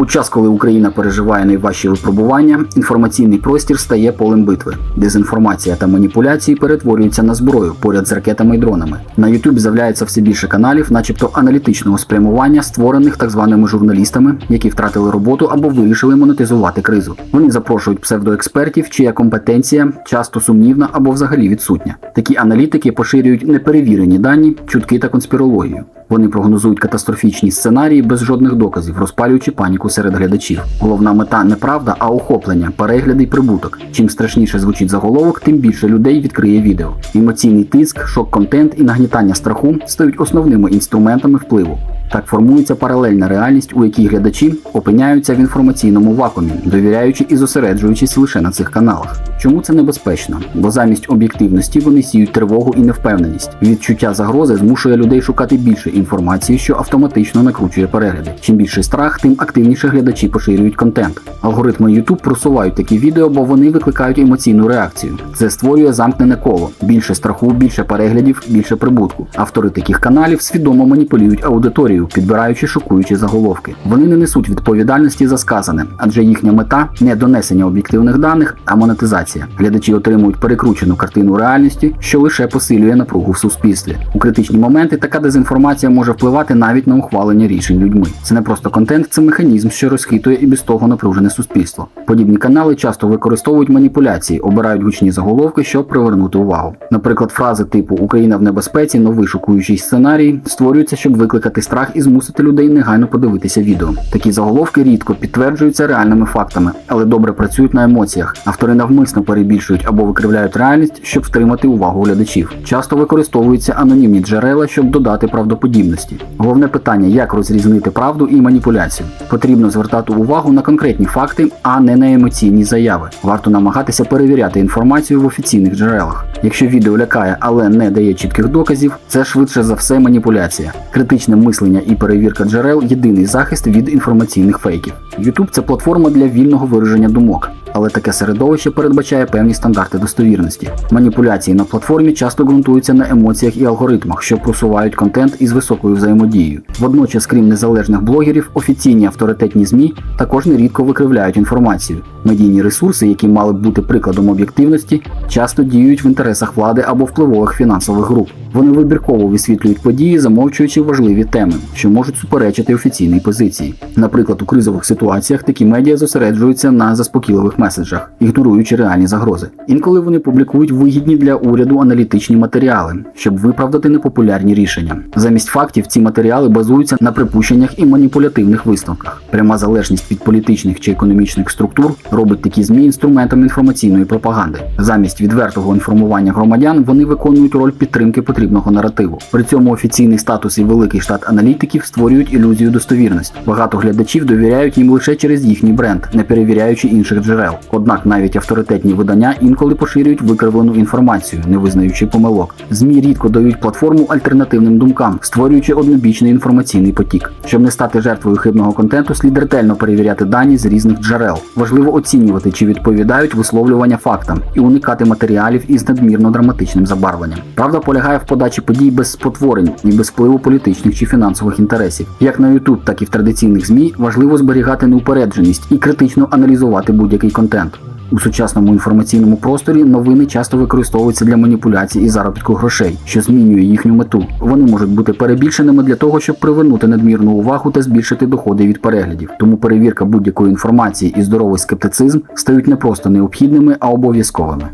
У час, коли Україна переживає найважчі випробування, інформаційний простір стає полем битви. Дезінформація та маніпуляції перетворюються на зброю поряд з ракетами і дронами. На YouTube з'являється все більше каналів, начебто аналітичного спрямування, створених так званими журналістами, які втратили роботу або вирішили монетизувати кризу. Вони запрошують псевдоекспертів, чия компетенція часто сумнівна або взагалі відсутня. Такі аналітики поширюють неперевірені дані, чутки та конспірологію. Вони прогнозують катастрофічні сценарії без жодних доказів, розпалюючи паніку серед глядачів. Головна мета не правда, а охоплення, перегляди й прибуток. Чим страшніше звучить заголовок, тим більше людей відкриє відео. Емоційний тиск, шок-контент і нагнітання страху стають основними інструментами впливу. Так формується паралельна реальність, у якій глядачі опиняються в інформаційному вакуумі, довіряючи і зосереджуючись лише на цих каналах. Чому це небезпечно? Бо замість об'єктивності вони сіють тривогу і невпевненість. Відчуття загрози змушує людей шукати більше інформації, що автоматично накручує перегляди. Чим більше страх, тим активніше глядачі поширюють контент. Алгоритми YouTube просувають такі відео, бо вони викликають емоційну реакцію. Це створює замкнене коло: більше страху, більше переглядів, більше прибутку. Автори таких каналів свідомо маніпулюють аудиторію, підбираючи шокуючі заголовки. Вони не несуть відповідальності за сказане, адже їхня мета не донесення об'єктивних даних, а монетизація. Глядачі отримують перекручену картину реальності, що лише посилює напругу в суспільстві. У критичні моменти така дезінформація може впливати навіть на ухвалення рішень людьми. Це не просто контент, це механізм, що розхитує і без того напружене суспільство. Подібні канали часто використовують маніпуляції, обирають гучні заголовки, щоб привернути увагу. Наприклад, фрази типу Україна в небезпеці, новий шокуючий сценарій створюються, щоб викликати страх і змусити людей негайно подивитися відео. Такі заголовки рідко підтверджуються реальними фактами, але добре працюють на емоціях. Автори навмисно перебільшують або викривляють реальність, щоб втримати увагу глядачів. Часто використовуються анонімні джерела, щоб додати правдоподібності. Головне питання, як розрізнити правду і маніпуляцію. Потрібно звертати увагу на конкретні факти, а не на емоційні заяви. Варто намагатися перевіряти інформацію в офіційних джерелах. Якщо відео лякає, але не дає чітких доказів, це швидше за все маніпуляція. Критичне мислення і перевірка джерел єдиний захист від інформаційних фейків. YouTube – це платформа для вільного вираження думок. Але таке середовище передбачає певні стандарти достовірності. Маніпуляції на платформі часто ґрунтуються на емоціях і алгоритмах, що просувають контент із високою взаємодією. Водночас, крім незалежних блогерів, офіційні авторитетні ЗМІ також нерідко викривляють інформацію. Медійні ресурси, які мали б бути прикладом об'єктивності, часто діють в інтересах влади або впливових фінансових груп. Вони вибірково висвітлюють події, замовчуючи важливі теми, що можуть суперечити офіційній позиції. Наприклад, у кризових ситуаціях такі медіа зосереджуються на заспокійливих меседжах, ігноруючи реальні загрози. Інколи вони публікують вигідні для уряду аналітичні матеріали, щоб виправдати непопулярні рішення. Замість фактів ці матеріали базуються на припущеннях і маніпулятивних висновках. Пряма залежність від політичних чи економічних структур робить такі змі інструментом інформаційної пропаганди. Замість відвертого інформування громадян вони виконують роль підтримки потрібного наративу. При цьому офіційний статус і великий штат аналітиків створюють ілюзію достовірності. Багато глядачів довіряють їм лише через їхній бренд, не перевіряючи інших джерел. Однак навіть авторитетні видання інколи поширюють викривлену інформацію, не визнаючи помилок. ЗМІ рідко дають платформу альтернативним думкам, створюючи однобічний інформаційний потік. Щоб не стати жертвою хибного контенту, слід ретельно перевіряти дані з різних джерел. Важливо оцінювати, чи відповідають висловлювання фактам, і уникати матеріалів із надмірно драматичним забарвленням. Правда полягає в подачі подій без спотворень і без впливу політичних чи фінансових інтересів. Як на YouTube, так і в традиційних ЗМІ важливо зберігати неупередженість і критично аналізувати будь-який контент. У сучасному інформаційному просторі новини часто використовуються для маніпуляцій і заробітку грошей, що змінює їхню мету. Вони можуть бути перебільшеними для того, щоб привернути надмірну увагу та збільшити доходи від переглядів. Тому перевірка будь-якої інформації і здоровий скептицизм стають не просто необхідними, а обов'язковими.